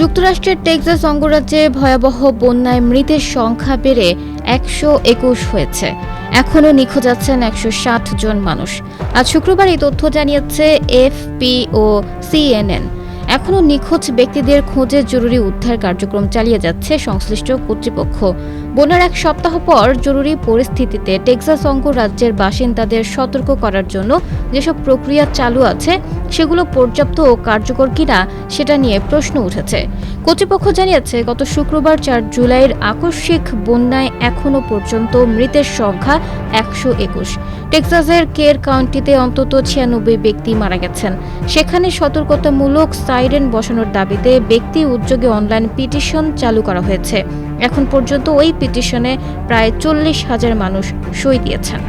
যুক্তরাষ্ট্রের টেক্সাস অঙ্গরাজ্যে ভয়াবহ বন্যায় মৃতের সংখ্যা বেড়ে একশো একুশ হয়েছে। এখনও নিখোঁজ আছেন একশো ষাট জন মানুষ। আজ শুক্রবার এই তথ্য জানিয়েছে এফপি ও সিএনএন। এখনও নিখোঁজ ব্যক্তিদের খোঁজে জরুরি উদ্ধার কার্যক্রম চালিয়ে যাচ্ছে সংশ্লিষ্ট কর্তৃপক্ষ। বন্যার এক সপ্তাহ পর জরুরি পরিস্থিতিতে টেক্সাস অঙ্গরাজ্যের বাসিন্দাদের সতর্ক করার জন্য যেসব প্রক্রিয়া চালু আছে সেগুলো পর্যাপ্ত ও কার্যকর কিনা সেটা নিয়ে প্রশ্ন উঠেছে। কর্তৃপক্ষ জানিয়েছে, গত শুক্রবার চার জুলাইয়ের আকস্মিক বন্যায় এখনও পর্যন্ত মৃতের সংখ্যা একশো একুশ। টেক্সাসের কের কাউন্টিতে অন্তত ছিয়ানব্বই ব্যক্তি মারা গেছেন। সেখানে সতর্কতামূলক সাইরেন বসানোর দাবিতে ব্যক্তি উদ্যোগে অনলাইন পিটিশন চালু করা হয়েছে। এখন পর্যন্ত ওই পিটিশনে প্রায় চল্লিশ হাজার মানুষ সই দিয়েছেন।